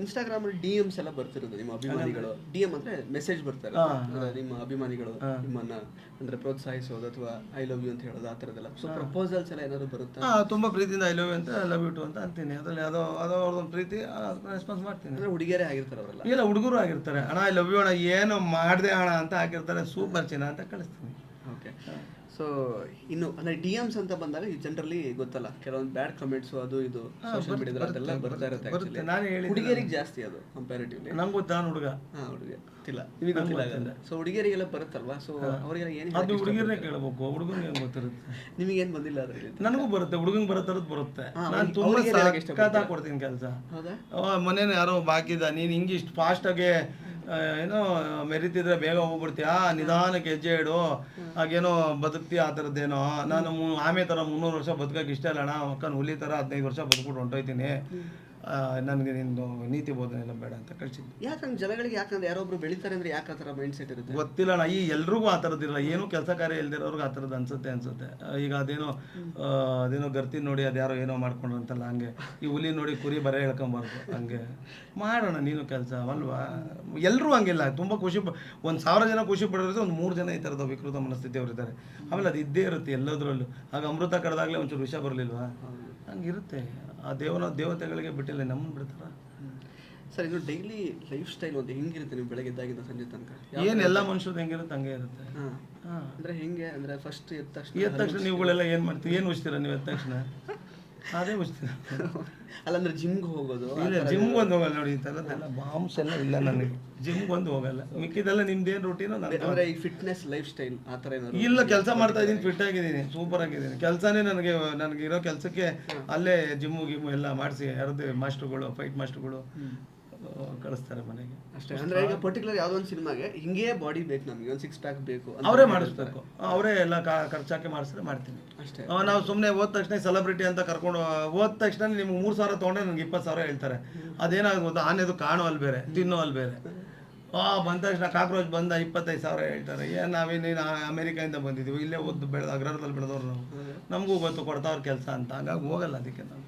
Instagram ಅಲ್ಲಿ D ಎಮ್ಸ್ ಎಲ್ಲ ಬರ್ತಿರೋದು ನಿಮ್ಮ ಅಭಿಮಾನಿಗಳು. ಡಿ ಎಂ ಅಂದ್ರೆ ಮೆಸೇಜ್ ಬರ್ತಾರೆ. ನಿಮ್ಮ ಅಭಿಮಾನಿಗಳು ನಿಮ್ಮನ್ನ ಅಂದ್ರೆ ಪ್ರೋತ್ಸಾಹಿಸೋದು ಅಥವಾ ಐ ಲವ್ ಯು ಅಂತ ಹೇಳೋದು ಆ ಥರದ್ದೆಲ್ಲ. ಸೊ ಪ್ರಪೋಸಲ್ಸ್ ಎಲ್ಲ ಏನಾದ್ರು ಬರುತ್ತೆ? ತುಂಬಾ ತುಂಬ ಪ್ರೀತಿಯಿಂದ ಐ ಲವ್ ಯು ಅಂತ ಲವ್ ಯು ಟು ಅಂತ ಅಂತೀನಿ. ಅದರಲ್ಲಿ ಅದೋ ಅದೋ ಅವ್ರದ್ದೊಂದು ಪ್ರೀತಿ ರೆಸ್ಪಾನ್ಸ್ ಮಾಡ್ತೀನಿ. ಅಂದ್ರೆ ಹುಡುಗಿಯರೇ ಆಗಿರ್ತಾರೆ ಅವರೆಲ್ಲ ಇಲ್ಲ ಹುಡುಗರು ಆಗಿರ್ತಾರೆ. ಅಣ್ಣ ಐ ಲವ್ ಯು ಅಣ್ಣ ಏನು ಮಾಡಿದೆ ಅಣ್ಣ ಅಂತ ಹಾಕಿರ್ತಾರೆ. ಸೂಪರ್ ಚಿನ್ನ ಅಂತ ಕಳಿಸ್ತೀನಿ. ಓಕೆ ಸೊ ಇನ್ನು ಅಂದ್ರೆ ಡಿ ಎಮ್ಸ್ ಅಂತ ಬಂದಾಗ ಜನರಲಿ ಗೊತ್ತಲ್ಲ ಕೆಲವೊಂದು ಬ್ಯಾಡ್ ಕಮೆಂಟ್ಸ್ ಅದು ಇದು ಸೋಷಿಯಲ್ ಮೀಡಿಯಾದಲ್ಲಿ ಅದೆಲ್ಲ ಬರ್ತಾ ಇರುತ್ತೆ actually. ನಾನು ಹೇಳಿ ಹುಡುಗಿಯರಿಗೆ ಜಾಸ್ತಿ ಅದು ಕಂಪ್ಯಾರಿಟಿವ್ಲಿ ನಂಗೆ ಗೊತ್ತಾ ಹುಡುಗ? ಹಾಂ ಹುಡುಗಿ. ಗೊತ್ತಿಲ್ಲ. ನಿಮಗೆ ಗೊತ್ತಿಲ್ಲ ಸೊ ಹುಡುಗಿಯರಿಗೆಲ್ಲ ಬರುತ್ತಲ್ವಾ? ಸೊ ಅವರಿಗೆಲ್ಲ ಏನು ಅದು ಹುಡುಗಿರನ್ನೇ ಕೇಳಬೇಕು. ಹುಡುಗನಿಗೆ ಏನು ಗೊತ್ತಿರುತ್ತೆ? ಏನು ಬಂದಿಲ್ಲ ಅದರಲ್ಲಿ ನನಗೂ ಬರುತ್ತೆ. ಹುಡುಗಂಗೆ ಬರೋ ಥರದ್ದು ಬರುತ್ತೆ. ಹಾ, ನಾನು ತುಂಬ ಹೇಳಕ್ಕೆ ಕೊಡ್ತೀನಿ ಕೆಲಸ. ಹೌದಾ? ಮನೇನ ಯಾರೋ ಬಾಕಿದ ನೀನು ಹಿಂಗೆ ಇಷ್ಟು ಫಾಸ್ಟಾಗಿ ಏನೋ ಮೆರಿತಿದ್ರೆ ಬೇಗ ಹೋಗ್ಬಿಡ್ತೀಯಾ? ನಿಧಾನಕ್ಕೆ ಹೆಜ್ಜೆ ಇಡು. ಹಾಗೇನೋ ಬದುಕ್ತಿ ಆ ಥರದ್ದೇನೋ. ನಾನು ಆಮೆ ಥರ ಮುನ್ನೂರು ವರ್ಷ ಬದುಕಕ್ಕೆ ಇಷ್ಟ ಇಲ್ಲ ಅಣ್ಣ. ಅಕ್ಕನ ಹುಲಿ ಥರ ಹದಿನೈದು ವರ್ಷ ಬದುಕ್ಬಿಟ್ಟು ಹೊಂಟೋಯ್ತೀನಿ. ನನಗೆ ನಿಂದು ನೀತಿ ಬೋಧನೆ ಎಲ್ಲ ಬೇಡ ಅಂತ ಕಳಿಸಿದ್ದು. ಯಾಕಂದ್ರೆ ಜನಗಳಿಗೆ ಯಾಕಂದ್ರೆ ಯಾರೊಬ್ರು ಬೆಳಿತಾರೆ ಅಂದ್ರೆ ಯಾಕೆ ಆ ಥರ ಮೈಂಡ್ ಸೆಟ್ ಇರುತ್ತೆ? ಗೊತ್ತಿಲ್ಲ ಅಣ್ಣ ಈ ಎಲ್ರಿಗೂ ಆ ಥರದ್ದಿರಲ್ಲ ಏನು ಕೆಲಸ ಕಾರ್ಯ ಇಲ್ದಿರೋರ್ಗೆ ಆ ಥರದ್ದು ಅನ್ಸುತ್ತೆ ಅನ್ಸುತ್ತೆ. ಈಗ ಅದೇನೋ ಅದೇನೋ ಗರ್ತಿ ನೋಡಿ ಅದ್ಯಾರೋ ಏನೋ ಮಾಡ್ಕೊಂಡ್ರು ಅಂತಲ್ಲ ಹಂಗೆ. ಈ ಹುಲಿ ನೋಡಿ ಕುರಿ ಬರೆ ಹೇಳ್ಕೊಂಬಾರ್ದು ಹಂಗೆ. ಮಾಡೋಣ ನೀನು ಕೆಲಸ ಅಲ್ವಾ? ಎಲ್ಲರೂ ಹಂಗಿಲ್ಲ. ತುಂಬ ಖುಷಿ ಒಂದು ಸಾವಿರ ಜನ ಖುಷಿ ಪಡೋದ್ರೆ ಒಂದು ಮೂರು ಜನ ಈ ಥರದ ವಿಕೃತ ಮನಸ್ಥಿತಿಯವ್ರು ಇದ್ದಾರೆ. ಆಮೇಲೆ ಅದು ಇದ್ದೇ ಇರುತ್ತೆ ಎಲ್ಲದರಲ್ಲೂ. ಆಗ ಅಮೃತ ಕಡ್ದಾಗಲೇ ಒಂಚೂರು ವಿಷ ಬರಲಿಲ್ವಾ? ಹಂಗಿರುತ್ತೆ. ಆ ದೇವನ ದೇವತೆಗಳಿಗೆ ಬಿಟ್ಟಿಲ್ಲ ನಮ್ಮನ್ನು ಬಿಡ್ತಾರ? ಸರ್ ಇದು ಡೈಲಿ ಲೈಫ್ ಸ್ಟೈಲ್ ಒಂದು ಹೆಂಗಿರುತ್ತೆ ನೀವು ಬೆಳಗ್ಗೆ ಎದ್ದಾಗಿಂದ ಸಂಜೆ ತನಕ? ಏನು ಎಲ್ಲ ಮನುಷ್ಯರದ್ದು ಹೆಂಗಿರುತ್ತೆ ಹಂಗೆ ಇರುತ್ತೆ. ಅಂದ್ರೆ ಹೆಂಗೆ? ಅಂದ್ರೆ ಫಸ್ಟ್ ಎದ್ದ ತಕ್ಷಣ ಎದ್ದ ತಕ್ಷಣ ನೀವುಗಳೆಲ್ಲ ಏನು ಮಾಡ್ತೀವಿ ಏನು ಉಚ್ತೀರ ನೀವು ಎದ್ದ ತಕ್ಷಣ? ಅದೇ ಅಲ್ಲ ಅಂದ್ರೆ ಜಿಮ್ಗೆ ಹೋಗೋದು ಇಲ್ಲ ಜಿಮ್ಗೆ ಒಂದು ಹೋಗಲ್ಲ ನೋಡಿ ಇಂಥದ್ದೆಲ್ಲ ಬಾಂಬ್ಸ್ ಎಲ್ಲ ಇಲ್ಲ ನನಗೆ. ಜಿಮ್ಗೆ ಒಂದು ಹೋಗಲ್ಲ. ಮಿಕ್ಕಿದೆಲ್ಲ ನಿಮ್ದೇನು ರೂಟೀನ್ ಅಂದ್ರೆ ಈ ಫಿಟ್ನೆಸ್ ಲೈಫ್ ಸ್ಟೈಲ್ ಆ ಥರ ಏನಾದ್ರು ಇಲ್ಲ ಕೆಲಸ ಮಾಡ್ತಾ ಇದ್ದೀನಿ ಫಿಟ್ ಆಗಿದ್ದೀನಿ ಸೂಪರ್ ಆಗಿದ್ದೀನಿ. ಕೆಲಸನೇ ನನಗೆ ನನಗೆ ಇರೋ ಕೆಲಸಕ್ಕೆ ಅಲ್ಲೇ ಜಿಮ್ಮು ಗಿಮ್ಮು ಎಲ್ಲ ಮಾಡಿಸಿ ಯಾರದ್ದು ಮಾಸ್ಟ್ರುಗಳು ಫೈಟ್ ಮಾಸ್ಟ್ರುಗಳು ಕಳಿಸ್ತಾರೆ ಮನೆಗೆ. ಅಷ್ಟೇ ಅಂದ್ರೆ ಈಗ ಪರ್ಟಿಕ್ಯುಲರ್ ಯಾವ್ದೋ ಒಂದು ಸಿನಿಮಾಗೆ ಹಿಂಗೆ ಬಾಡಿ ಬೇಕು ನಮಗೆ ಒಂದು ಸಿಕ್ಸ್ ಪ್ಯಾಕ್ ಬೇಕು ಅವರೇ ಮಾಡಿಸ್ಬೇಕು. ಅವರೇ ಎಲ್ಲ ಖರ್ಚಾಕೆ ಮಾಡಿಸಿದ್ರೆ ಮಾಡ್ತೀನಿ. ಅಷ್ಟೇ. ನಾವು ಸುಮ್ಮನೆ ಹೋದ ತಕ್ಷಣ ಸೆಲೆಬ್ರಿಟಿ ಅಂತ ಕರ್ಕೊಂಡು ಹೋದ ತಕ್ಷಣ ನಿಮ್ಗೆ ಮೂರು ಸಾವಿರ ತೊಗೊಂಡ್ರೆ ನನಗೆ ಇಪ್ಪತ್ತು ಸಾವಿರ ಹೇಳ್ತಾರೆ. ಅದೇನಾಗ್ಬೋದು ಗೊತ್ತಾ? ಆನೆದು ಕಾಣೋ ಅಲ್ಲಿ ಬೇರೆ ತಿನ್ನೋ ಅಲ್ಲಿ ಬೇರೆ. ಆ ಬಂದ ತಕ್ಷಣ ಕಾಕ್ರೋಚ್ ಬಂದ ಇಪ್ಪತ್ತೈದು ಸಾವಿರ ಹೇಳ್ತಾರೆ. ಏನು ನಾವೇನೇನು ಅಮೇರಿಕಾಯಿಂದ ಬಂದಿದ್ದೀವಿ ಇಲ್ಲೇ ಓದ್ದು ಬೆಳೆದ ಅಗ್ರಹದಲ್ಲಿ ಬೆಳೆದವ್ರು ನಾವು. ನಮಗೂ ಗೊತ್ತು ಕೊಡ್ತಾವ್ರ ಕೆಲಸ ಅಂತ. ಹಂಗಾಗಿ ಹೋಗಲ್ಲ ಅದಕ್ಕೆ ನಾವು.